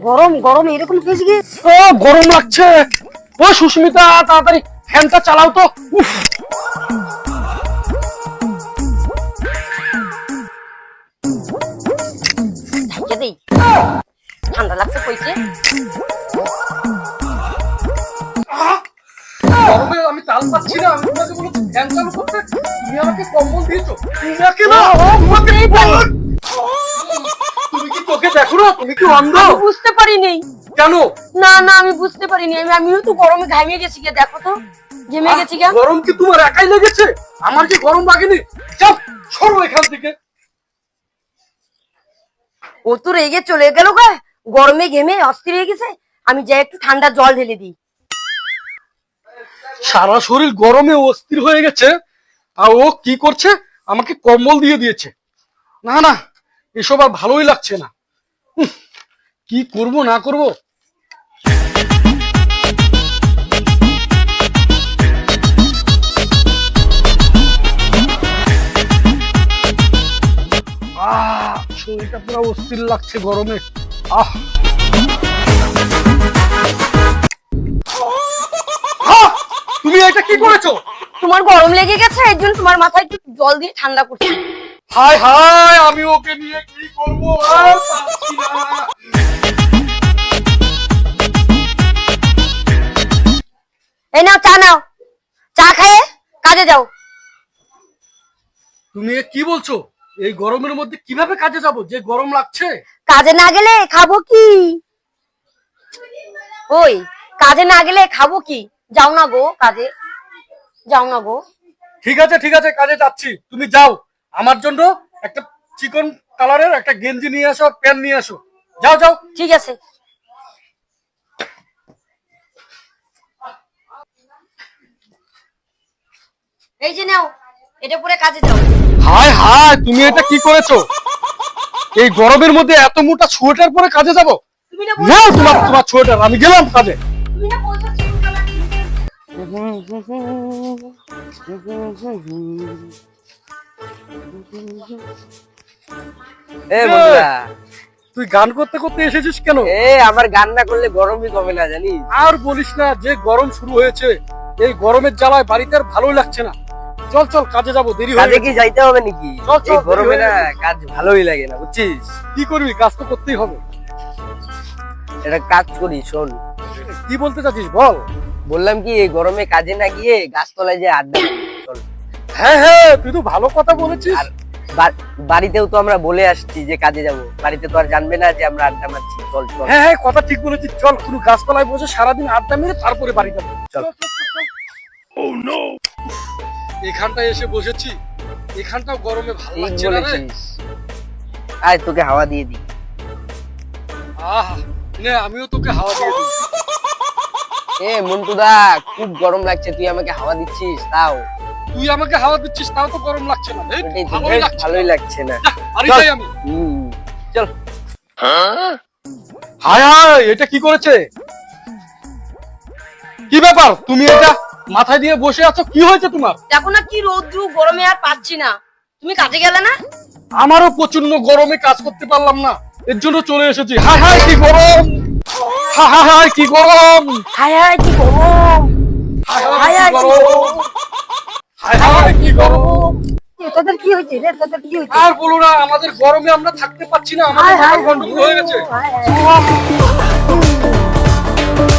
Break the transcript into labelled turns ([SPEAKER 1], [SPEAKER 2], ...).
[SPEAKER 1] গরম গরম এরকম হয়েছে কি?
[SPEAKER 2] গরম লাগছে। ও সুস্মিতা তাড়াতাড়ি ফ্যানটা চালাও তো। উফ,
[SPEAKER 1] ঠান্ডা লাগছে কইছে।
[SPEAKER 2] গরমে আমি চাল পাচ্ছি না আমি তোমাকে বলেছি ফ্যান চালু করতে। তুমি আমাকে কম্বল দিয়েছ। না বল- তুমি কি চোখে দেখো না তুমি কি অন্ধ?
[SPEAKER 1] বুঝতে পারিনি।
[SPEAKER 2] কেন?
[SPEAKER 1] না না আমি বুঝতে পারিনি। আমি আমিও তো গরমে ঘামিয়ে গেছি গে দেখো তো। ঘেমে গেছি গে
[SPEAKER 2] গরম কি তোমার একাই লেগেছে? আমার কি গরম লাগেনি? যাও সরো এখান থেকে।
[SPEAKER 1] ও তো রেগে চলে গেল গা। গরমে ঘেমে অস্থির হয়ে গেছে। আমি যাই একটু ঠান্ডা জল ঢেলে দিই।
[SPEAKER 2] সারা শরীর গরমে অস্থির হয়ে গেছে। আর ও কি করছে? আমাকে কম্বল দিয়ে দিয়েছে। না না এসব আর ভালোই লাগছে না। কি করব না করব? আহ শরীরটা পুরো অস্থির লাগছে গরমে। আহ। আহ! তুমি এটা কি করেছ?
[SPEAKER 1] তোমার গরম লেগে গেছে এর জন্য তোমার মাথায় একটু জল দিয়ে ঠান্ডা করছি।
[SPEAKER 2] হায় হায় আমি ওকে নিয়ে কি করব? আর পারছি না।
[SPEAKER 1] এই নাও চা নাও। চা খায়ে কাজে যাও।
[SPEAKER 2] তুমি এ কি বলছো? এই গরমের মধ্যে কীভাবে কাজে যাব? যে গরম লাগছে।
[SPEAKER 1] কাজে না গেলে খাব কি? ওই কাজে না গেলে খাব কি? যাও না গো কাজে। যাও না গো।
[SPEAKER 2] ঠিক আছে ঠিক আছে কাজে যাচ্ছি। তুমি যাও। আমার জন্য একটা চিকন কালারের একটা গেঞ্জি নিয়ে আসো প্যান্ট নিয়ে আসো। যাও যাও।
[SPEAKER 1] ঠিক আছে। এই যে নাও এটা পরে কাজে যাও।
[SPEAKER 2] হায় হায় তুমি এটা কি করেছ? এই গরমের মধ্যে এত মোটা সোয়েটার পরে কাজে যাব?
[SPEAKER 1] তুমি না
[SPEAKER 2] নাও তোমার তোমার সোয়েটার আমি গেলাম কাজে।
[SPEAKER 1] তুমি না বলছো
[SPEAKER 3] এ বন্ধুরা।
[SPEAKER 2] তুই গান করতে করতে এসেছিস কেন?
[SPEAKER 3] এ আমার গান না করলে গরমই কমে না জানিস?
[SPEAKER 2] আর বলিস না যে গরম শুরু হয়েছে এই গরমের জ্বালায় বাড়িতে আর ভালোই লাগছে না। চল চল কাজে যাব দেরি হয়ে
[SPEAKER 3] কাজে কি যাইতে হবে নাকি?
[SPEAKER 2] চল, চল,
[SPEAKER 3] গরমে না কাজ ভালোই লাগে না বুঝছিস?
[SPEAKER 2] কি করবি? কাজ তো করতেই হবে।
[SPEAKER 3] এটা কাজ করি শোন।
[SPEAKER 2] কি বলতে চাচ্ছিস বল।
[SPEAKER 3] বললাম কি এই গরমে কাজে না গিয়ে গাছতলায় যে আড্ডা চল।
[SPEAKER 2] হ্যাঁ হ্যাঁ তুই তো ভালো কথা বলেছিস।
[SPEAKER 3] আর বাড়িতেও তো আমরা বলে আসছি যে কাজে যাব। বাড়িতে তো আর জানবে না যে আমরা আড্ডা মারছি। চল চল।
[SPEAKER 2] হ্যাঁ হ্যাঁ কথা ঠিক বলেছিস। চল কোনো গাছপালায় বসে সারাদিন আড্ডা মেরে তারপরে বাড়ি যাব।
[SPEAKER 3] চল।
[SPEAKER 2] এখানটায় এসে বসেছি। এখানটাও গরমে ভালো লাগছে না রে?
[SPEAKER 3] আয় তোকে হাওয়া দিয়ে দিই।
[SPEAKER 2] আহ নে আমিও তোকে হাওয়া দিয়ে দিই।
[SPEAKER 3] এ মন্টুদা খুব গরম লাগছে তুই আমাকে হাওয়া দিচ্ছিস তাও।
[SPEAKER 2] তুই আমাকে হাওয়া দিচ্ছিস তাও তো গরম লাগছে না এই, ভালোই লাগছে
[SPEAKER 3] ভালোই লাগছে না। চল।
[SPEAKER 2] যাই আমি।
[SPEAKER 3] হুম। চল।
[SPEAKER 2] হায় হায় এটা কি করেছে? কি ব্যাপার? তুমি এটা মাথায় দিয়ে বসে আছো কি হয়েছে তোমার?
[SPEAKER 1] দেখো না কি রৌদ্র গরমে আর পাচ্ছি না। তুমি কাজে গেলে না?
[SPEAKER 2] আমারও প্রচণ্ড গরমে কাজ করতে পারলাম না। এর জন্য চলে এসেছি। হায় হায় কি গরম! হায় হায় হায় কি গরম!
[SPEAKER 1] হায় হায় কি গরম!
[SPEAKER 2] হায়
[SPEAKER 1] হায়
[SPEAKER 2] কি গরম! হায় হায় কি গরম!
[SPEAKER 1] তোদের কি হয়েছে রে? তোদের কি হয়েছে?
[SPEAKER 2] আর বলো না আমাদের গরমে আমরা থাকতে পারছি না আমাদের গন্ডগোল হয়ে গেছে।